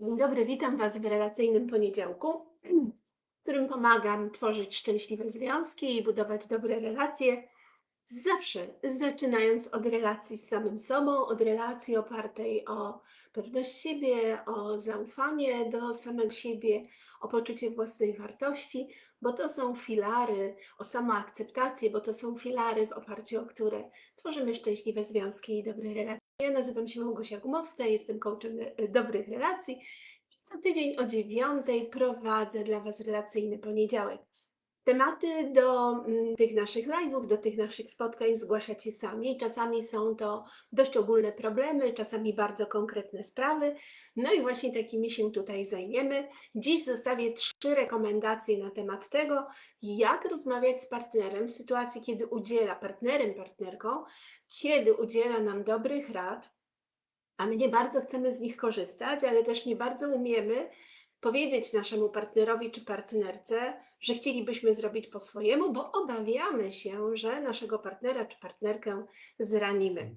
Dzień dobry, witam Was w relacyjnym poniedziałku, w którym pomagam tworzyć szczęśliwe związki i budować dobre relacje. Zawsze zaczynając od relacji z samym sobą, od relacji opartej o pewność siebie, o zaufanie do samego siebie, o poczucie własnej wartości, bo to są filary, o samoakceptację, bo to są filary, w oparciu o które tworzymy szczęśliwe związki i dobre relacje. Ja nazywam się Małgosia Gumowska, jestem coachem e, dobrych relacji. Co tydzień o dziewiątej prowadzę dla Was relacyjny poniedziałek. Tematy do mm, tych naszych live'ów, do tych naszych spotkań zgłaszacie sami. Czasami są to dość ogólne problemy, czasami bardzo konkretne sprawy. No i właśnie takimi się tutaj zajmiemy. Dziś zostawię trzy rekomendacje na temat tego, jak rozmawiać z partnerem w sytuacji, kiedy udziela partnerem, partnerką, kiedy udziela nam dobrych rad, a my nie bardzo chcemy z nich korzystać, ale też nie bardzo umiemy powiedzieć naszemu partnerowi czy partnerce, że chcielibyśmy zrobić po swojemu, bo obawiamy się, że naszego partnera czy partnerkę zranimy.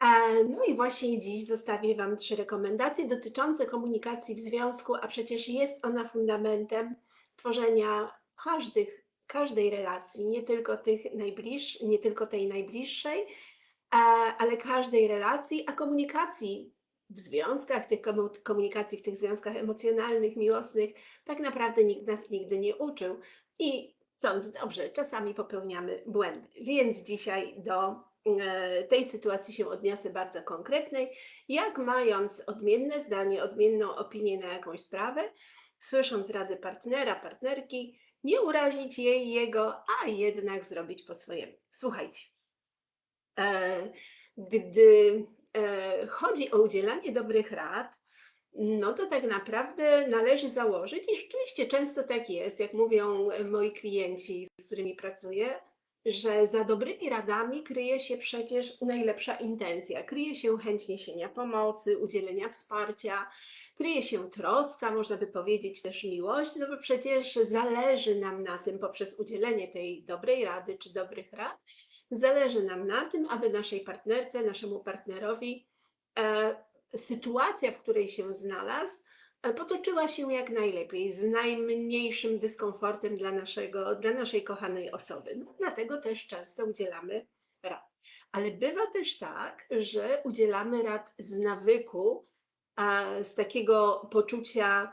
E, No i właśnie dziś zostawię Wam trzy rekomendacje dotyczące komunikacji w związku, a przecież jest ona fundamentem tworzenia każdych, każdej relacji, nie tylko, tych najbliż, nie tylko tej najbliższej, e, ale każdej relacji, a komunikacji w związkach, tych komu- komunikacji w tych związkach emocjonalnych, miłosnych, tak naprawdę nikt nas nigdy nie uczył. I chcąc dobrze, czasami popełniamy błędy. Więc dzisiaj do e, tej sytuacji się odniosę bardzo konkretnej. Jak mając odmienne zdanie, odmienną opinię na jakąś sprawę, słysząc rady partnera, partnerki, nie urazić jej, jego, a jednak zrobić po swojemu. Słuchajcie. E, gdy chodzi o udzielanie dobrych rad, no to tak naprawdę należy założyć, i rzeczywiście często tak jest, jak mówią moi klienci, z którymi pracuję, że za dobrymi radami kryje się przecież najlepsza intencja. Kryje się chęć niesienia pomocy, udzielenia wsparcia, kryje się troska, można by powiedzieć też miłość, no bo przecież zależy nam na tym poprzez udzielenie tej dobrej rady czy dobrych rad, Zależy nam na tym, aby naszej partnerce, naszemu partnerowi e, sytuacja, w której się znalazł, e, potoczyła się jak najlepiej, z najmniejszym dyskomfortem dla, naszego, dla naszej kochanej osoby. No, dlatego też często udzielamy rad. Ale bywa też tak, że udzielamy rad z nawyku, z takiego poczucia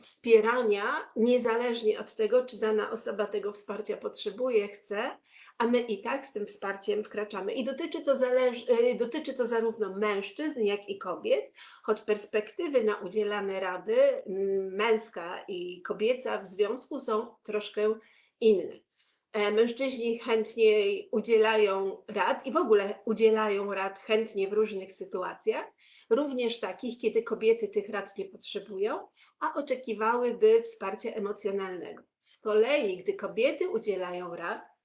wspierania, niezależnie od tego, czy dana osoba tego wsparcia potrzebuje, chce, a my i tak z tym wsparciem wkraczamy. I dotyczy to, y, dotyczy to zarówno mężczyzn, jak i kobiet, choć perspektywy na udzielane rady męska i kobieca w związku są troszkę inne. E, mężczyźni chętnie udzielają rad i w ogóle udzielają rad chętnie w różnych sytuacjach, również takich, kiedy kobiety tych rad nie potrzebują, a oczekiwałyby wsparcia emocjonalnego. Z kolei, gdy kobiety udzielają rad,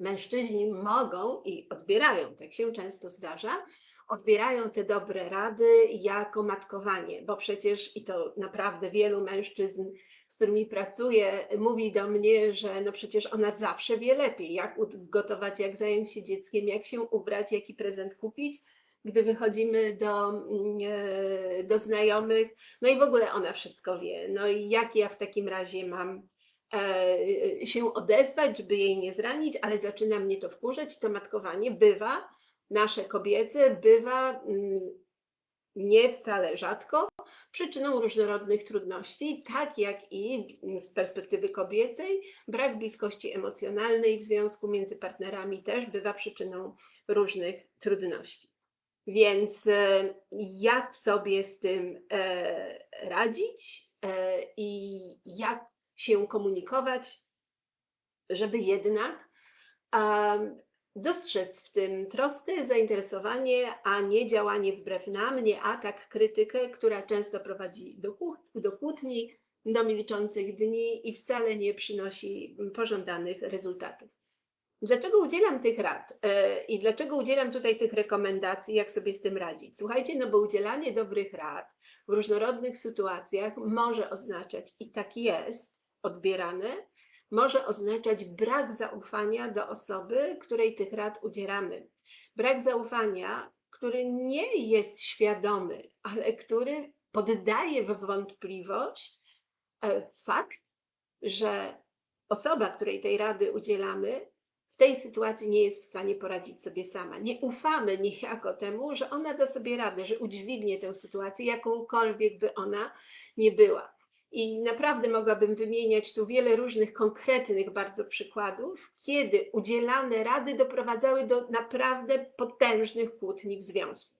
mężczyźni mogą i odbierają, tak się często zdarza, odbierają te dobre rady jako matkowanie, bo przecież i to naprawdę wielu mężczyzn, z którymi pracuję, mówi do mnie, że no przecież ona zawsze wie lepiej, jak gotować, jak zająć się dzieckiem, jak się ubrać, jaki prezent kupić. Gdy wychodzimy do, mm, e, do znajomych, no i w ogóle ona wszystko wie. No i jak ja w takim razie mam się odezwać, żeby jej nie zranić, ale zaczyna mnie to wkurzać. To matkowanie bywa, nasze kobiece, bywa mm, nie wcale rzadko przyczyną różnorodnych trudności, tak jak i z perspektywy kobiecej brak bliskości emocjonalnej w związku między partnerami też bywa przyczyną różnych trudności. Więc e, jak sobie z tym e, radzić i jak się komunikować, żeby jednak dostrzec w tym troskę, zainteresowanie, a nie działanie wbrew nam, nie atak, krytykę, która często prowadzi do, do kłótni, do milczących dni i wcale nie przynosi pożądanych rezultatów. Dlaczego udzielam tych rad e, i dlaczego udzielam tutaj tych rekomendacji, jak sobie z tym radzić? Słuchajcie, no bo udzielanie dobrych rad w różnorodnych sytuacjach może oznaczać, i tak jest, odbierane, może oznaczać brak zaufania do osoby, której tych rad udzielamy. Brak zaufania, który nie jest świadomy, ale który poddaje w wątpliwość e, fakt, że osoba, której tej rady udzielamy, w tej sytuacji nie jest w stanie poradzić sobie sama. Nie ufamy niejako temu, że ona da sobie radę, że udźwignie tę sytuację, jakąkolwiek by ona nie była. I naprawdę mogłabym wymieniać tu wiele różnych konkretnych bardzo przykładów, kiedy udzielane rady doprowadzały do naprawdę potężnych kłótni w związku.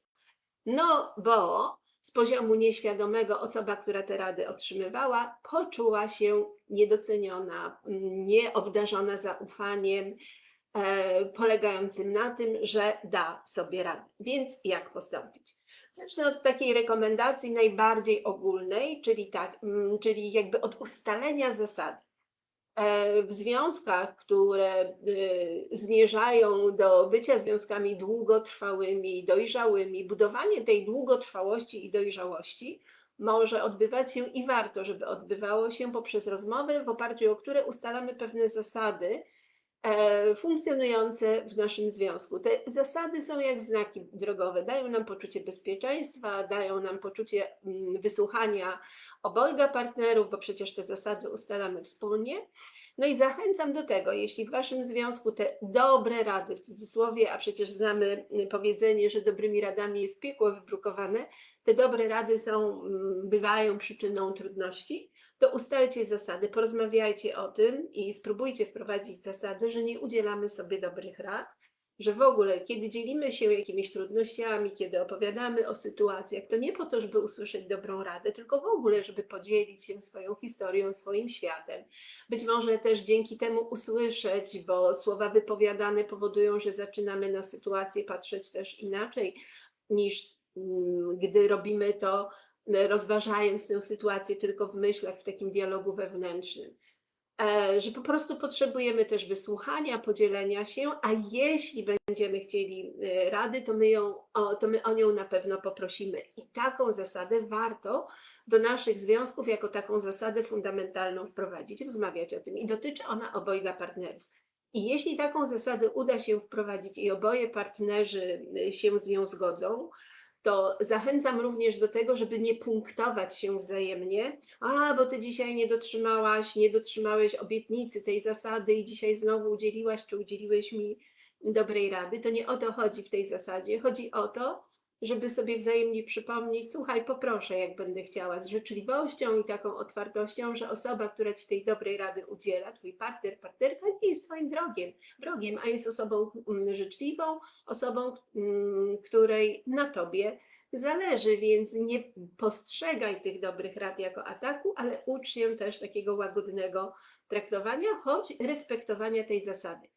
No bo z poziomu nieświadomego osoba, która te rady otrzymywała, poczuła się niedoceniona, nieobdarzona zaufaniem, e, polegającym na tym, że da sobie radę. Więc jak postąpić? Zacznę od takiej rekomendacji najbardziej ogólnej, czyli, tak, mm, czyli jakby od ustalenia zasady. E, w związkach, które y, zmierzają do bycia związkami długotrwałymi, dojrzałymi, budowanie tej długotrwałości i dojrzałości może odbywać się i warto, żeby odbywało się poprzez rozmowy, w oparciu o które ustalamy pewne zasady, funkcjonujące w naszym związku. Te zasady są jak znaki drogowe, dają nam poczucie bezpieczeństwa, dają nam poczucie mm, wysłuchania obojga partnerów, bo przecież te zasady ustalamy wspólnie. No i zachęcam do tego, jeśli w waszym związku te dobre rady, w cudzysłowie, a przecież znamy mm, powiedzenie, że dobrymi radami jest piekło wybrukowane, te dobre rady są, mm, bywają przyczyną trudności, to ustalcie zasady, porozmawiajcie o tym i spróbujcie wprowadzić zasady, że nie udzielamy sobie dobrych rad, że w ogóle, kiedy dzielimy się jakimiś trudnościami, kiedy opowiadamy o sytuacjach, to nie po to, żeby usłyszeć dobrą radę, tylko w ogóle, żeby podzielić się swoją historią, swoim światem. Być może też dzięki temu usłyszeć, bo słowa wypowiadane powodują, że zaczynamy na sytuację patrzeć też inaczej niż mm, gdy robimy to rozważając tę sytuację tylko w myślach, w takim dialogu wewnętrznym. E, że po prostu potrzebujemy też wysłuchania, podzielenia się, a jeśli będziemy chcieli e, rady, to my, ją, to my o nią na pewno poprosimy. I taką zasadę warto do naszych związków jako taką zasadę fundamentalną wprowadzić, rozmawiać o tym. I dotyczy ona obojga partnerów. I jeśli taką zasadę uda się wprowadzić i oboje partnerzy e, się z nią zgodzą, to zachęcam również do tego, żeby nie punktować się wzajemnie. A, bo ty dzisiaj nie dotrzymałaś, nie dotrzymałeś obietnicy tej zasady i dzisiaj znowu udzieliłaś czy udzieliłeś mi dobrej rady. To nie o to chodzi w tej zasadzie. Chodzi o to, żeby sobie wzajemnie przypomnieć, słuchaj, poproszę, jak będę chciała, z życzliwością i taką otwartością, że osoba, która ci tej dobrej rady udziela, twój partner, partnerka, nie jest twoim drogiem, wrogiem, a jest osobą mm, życzliwą, osobą, mm, której na tobie zależy, więc nie postrzegaj tych dobrych rad jako ataku, ale ucz się też takiego łagodnego traktowania, choć respektowania tej zasady.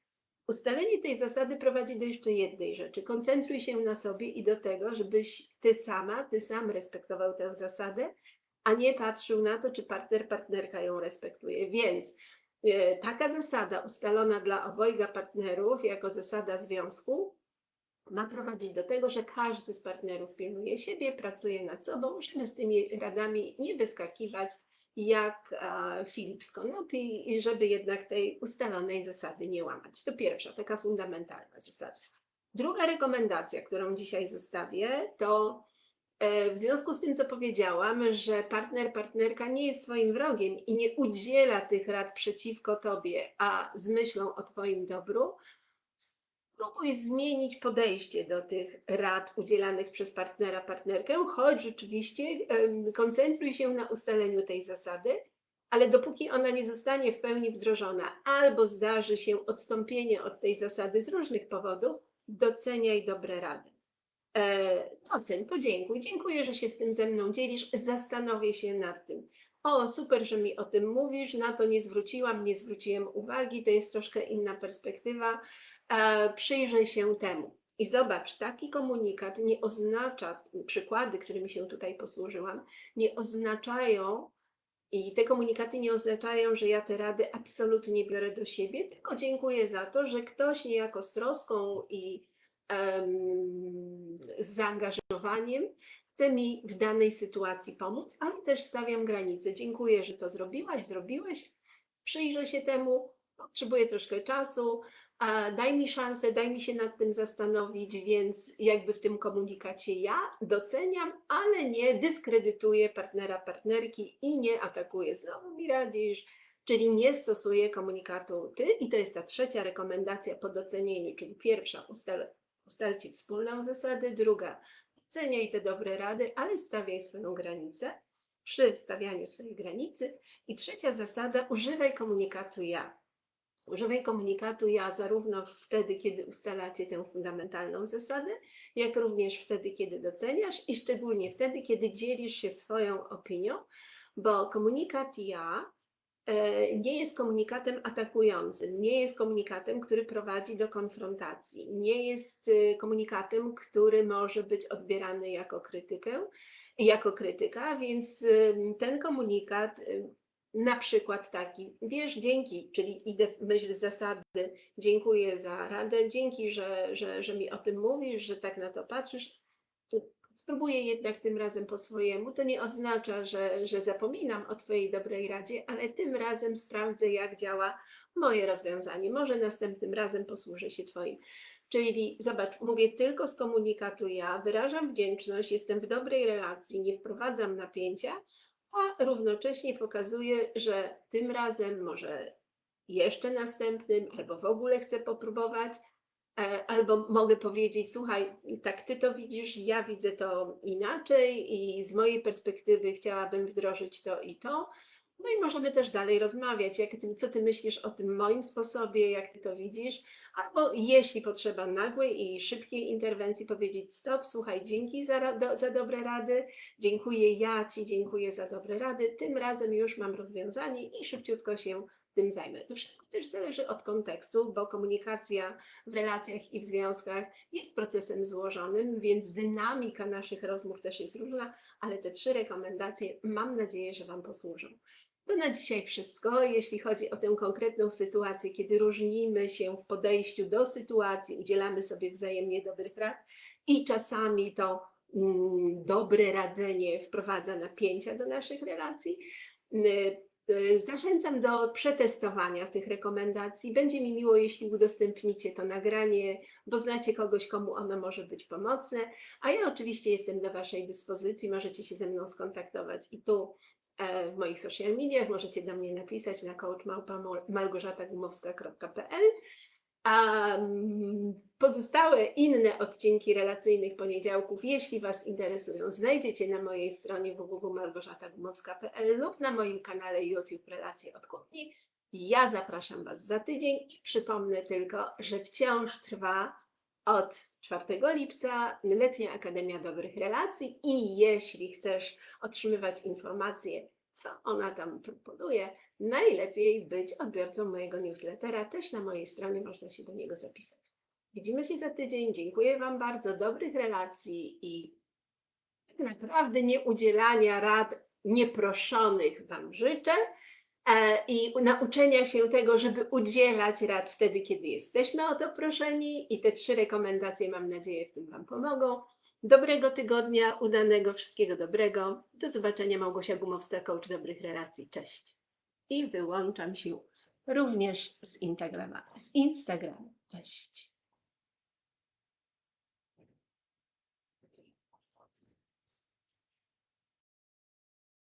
Ustalenie tej zasady prowadzi do jeszcze jednej rzeczy. Koncentruj się na sobie i do tego, żebyś ty sama, ty sam respektował tę zasadę, a nie patrzył na to, czy partner, partnerka ją respektuje. Więc e, taka zasada ustalona dla obojga partnerów jako zasada związku ma prowadzić do tego, że każdy z partnerów pilnuje siebie, pracuje nad sobą, żeby z tymi radami nie wyskakiwać jak Filip z Konopi, i żeby jednak tej ustalonej zasady nie łamać. To pierwsza, taka fundamentalna zasada. Druga rekomendacja, którą dzisiaj zostawię, to e, w związku z tym, co powiedziałam, że partner, partnerka nie jest Twoim wrogiem i nie udziela tych rad przeciwko Tobie, a z myślą o Twoim dobru, spróbuj zmienić podejście do tych rad udzielanych przez partnera, partnerkę, choć rzeczywiście koncentruj się na ustaleniu tej zasady, ale dopóki ona nie zostanie w pełni wdrożona, albo zdarzy się odstąpienie od tej zasady z różnych powodów, doceniaj dobre rady. E, oceń, podziękuj. Dziękuję, że się z tym ze mną dzielisz. Zastanowię się nad tym. O, super, że mi o tym mówisz, na to nie zwróciłam, nie zwróciłem uwagi, to jest troszkę inna perspektywa. E, przyjrzyj się temu. I zobacz, taki komunikat nie oznacza, przykłady, którymi się tutaj posłużyłam, nie oznaczają, i te komunikaty nie oznaczają, że ja te rady absolutnie biorę do siebie, tylko dziękuję za to, że ktoś niejako z troską i um, z zaangażowaniem chce mi w danej sytuacji pomóc, ale też stawiam granice. Dziękuję, że to zrobiłaś, zrobiłeś. Przyjrzę się temu, potrzebuję troszkę czasu, a daj mi szansę, daj mi się nad tym zastanowić, więc jakby w tym komunikacie ja doceniam, ale nie dyskredytuję partnera, partnerki i nie atakuję. Znowu mi radzisz, czyli nie stosuję komunikatu ty. I to jest ta trzecia rekomendacja po docenieniu, czyli pierwsza, ustal, ustalcie wspólną zasadę, druga, doceniaj te dobre rady, ale stawiaj swoją granicę przy stawianiu swojej granicy. I trzecia zasada, używaj komunikatu ja. Używaj komunikatu ja zarówno wtedy, kiedy ustalacie tę fundamentalną zasadę, jak również wtedy, kiedy doceniasz i szczególnie wtedy, kiedy dzielisz się swoją opinią, bo komunikat ja e, nie jest komunikatem atakującym, nie jest komunikatem, który prowadzi do konfrontacji, nie jest y, komunikatem, który może być odbierany jako krytykę, jako krytyka, więc y, ten komunikat y, na przykład taki, wiesz, dzięki, czyli idę w myśl zasady, dziękuję za radę, dzięki, że, że, że mi o tym mówisz, że tak na to patrzysz. Spróbuję jednak tym razem po swojemu. To nie oznacza, że, że zapominam o Twojej dobrej radzie, ale tym razem sprawdzę, jak działa moje rozwiązanie. Może następnym razem posłużę się Twoim. Czyli zobacz, mówię tylko z komunikatu ja, wyrażam wdzięczność, jestem w dobrej relacji, nie wprowadzam napięcia, a równocześnie pokazuje, że tym razem może jeszcze następnym, albo w ogóle chcę popróbować, e, albo mogę powiedzieć, słuchaj, tak ty to widzisz, ja widzę to inaczej i z mojej perspektywy chciałabym wdrożyć to i to. No i możemy też dalej rozmawiać, jak ty, co ty myślisz o tym moim sposobie, jak ty to widzisz, albo jeśli potrzeba nagłej i szybkiej interwencji, powiedzieć stop, słuchaj, dzięki za, do, za dobre rady, dziękuję ja ci, dziękuję za dobre rady, tym razem już mam rozwiązanie i szybciutko się tym zajmę. To wszystko też zależy od kontekstu, bo komunikacja w relacjach i w związkach jest procesem złożonym, więc dynamika naszych rozmów też jest różna, ale te trzy rekomendacje mam nadzieję, że Wam posłużą. To na dzisiaj wszystko, jeśli chodzi o tę konkretną sytuację, kiedy różnimy się w podejściu do sytuacji, udzielamy sobie wzajemnie dobrych rad i czasami to mm, dobre radzenie wprowadza napięcia do naszych relacji. Y, Zachęcam do przetestowania tych rekomendacji. Będzie mi miło, jeśli udostępnicie to nagranie, bo znacie kogoś, komu ono może być pomocne. A ja oczywiście jestem do Waszej dyspozycji. Możecie się ze mną skontaktować i tu w moich social mediach. Możecie do mnie napisać na coachmałpa.malgorzatagumowska.pl a pozostałe inne odcinki relacyjnych poniedziałków, jeśli Was interesują, znajdziecie na mojej stronie www.malgorzatagumowska.pl lub na moim kanale YouTube Relacje od Kuchni. Ja zapraszam Was za tydzień i przypomnę tylko, że wciąż trwa od 4 lipca Letnia Akademia Dobrych Relacji i jeśli chcesz otrzymywać informacje co ona tam proponuje, najlepiej być odbiorcą mojego newslettera. Też na mojej stronie można się do niego zapisać. Widzimy się za tydzień. Dziękuję Wam bardzo, dobrych relacji i tak naprawdę nie udzielania rad nieproszonych Wam życzę i nauczenia się tego, żeby udzielać rad wtedy, kiedy jesteśmy o to proszeni. I te trzy rekomendacje, mam nadzieję, w tym Wam pomogą. Dobrego tygodnia, udanego, wszystkiego dobrego. Do zobaczenia, Małgosia Gumowska, coach dobrych relacji. Cześć. I wyłączam się również z Instagrama. Z Instagrama. Cześć.